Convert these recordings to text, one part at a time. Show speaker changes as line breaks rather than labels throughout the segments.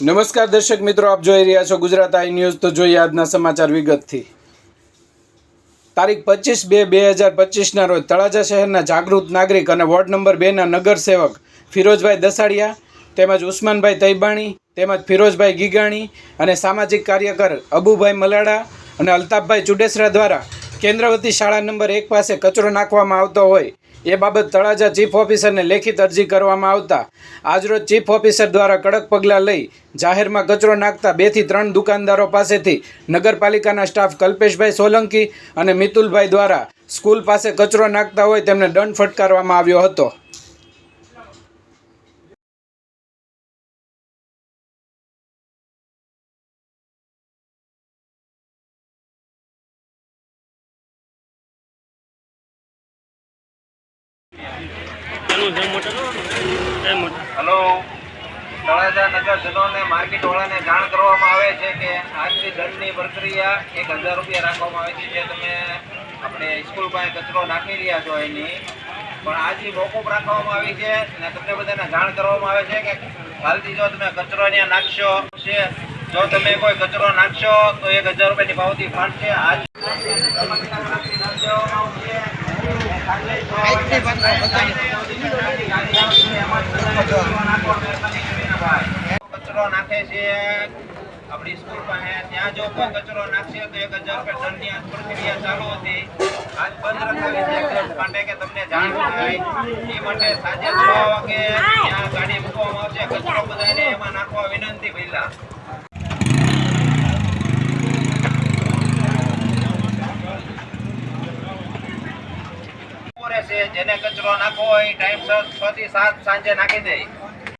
નમસ્કાર દર્શક મિત્રો, આપ જોઈ રહ્યા છો ગુજરાત આઈ ન્યૂઝ. તો જોઈએ આજના સમાચાર વિગતથી. તારીખ પચીસ બે બે હજાર પચીસના રોજ તળાજા શહેરના જાગૃત નાગરિક અને વોર્ડ નંબર બેના નગરસેવક ફિરોજભાઈ દસાડિયા, તેમજ ઉસ્માનભાઈ તૈબાણી, તેમજ ફિરોજભાઈ ગીગાણી અને સામાજિક કાર્યકર અબુભાઈ મલાડા અને અલ્તાફભાઈ ચુડેસરા દ્વારા કેન્દ્રવતી શાળા નંબર એક પાસે કચરો નાખવામાં આવતો હોય એ બાબત તળાજા ચીફ ઓફિસરને લેખિત અરજી કરવામાં આવતા આજરોજ ચીફ ઓફિસર દ્વારા કડક પગલાં લઈ જાહેરમાં કચરો નાખતા બેથી ત્રણ દુકાનદારો પાસેથી નગરપાલિકાના સ્ટાફ કલ્પેશભાઈ સોલંકી અને મિતુલભાઈ દ્વારા સ્કૂલ પાસે કચરો નાખતા હોય તેમને દંડ ફટકારવામાં આવ્યો હતો.
હલો તળાજા નગરજનોને માર્કેટ વાળાને જાણ કરવામાં આવે છે કે આજની દંડની પ્રક્રિયા એક હજાર રૂપિયા રાખવામાં આવે છે જે તમે આપણે સ્કૂલ પાસે કચરો નાખી રહ્યા છો એની. પણ આજે મોકૂફ રાખવામાં આવી છે અને તમને બધાને જાણ કરવામાં આવે છે કે હાલથી જો તમે કચરો અહીંયા નાખશો, છે, જો તમે કોઈ કચરો નાખશો, તો એક હજાર રૂપિયાની પાવતી ફાટશે. આજ કચરો નાખે છે. આપણી સ્કૂલ પાસે ત્યાં જો કોઈ કચરો નાખશે તો એક હજાર રૂપિયા દંડની આજ પ્રક્રિયા ચાલુ હતી. આજ બંધ રખાવી માટે કે તમને જાણ થાય એ માટે સાંજે છ વાગે ત્યાં ગાડી મૂકવામાં આવશે કચરો બધાને એમાં નાખવા વિનંતી પહેલા બપોરે જેને કચરો નાખો હોય ટાઈમસર છ થી સાત સાંજે નાખી દે.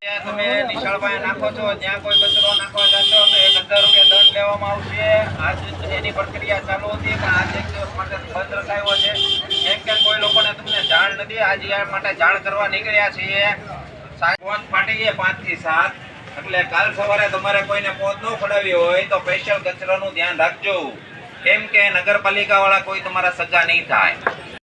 ત્યાં તમે નિશાળ પાસે નાખો છો, જ્યાં કોઈ કચરો નાખવા જશો, તો એક હજાર રૂપિયા દંડ લેવામાં આવશે. આજ એની પ્રક્રિયા ચાલુ હતી, પણ આજે દિવસ માટે બંધ રખાયો છે. કેમ કે કોઈ લોકોને તમને જાણ નથી, આજે માટે જાણ કરવા નીકળ્યા છીએ. પહોંચ ફાટી ગયા પાંચથી સાત. એટલે કાલ સવારે તમારે કોઈને પોત ન પડાવી હોય, તો સ્પેશિયલ કચરાનું ધ્યાન રાખજો. કેમ કે નગરપાલિકા વાળા કોઈ તમારા સગા નહીં થાય.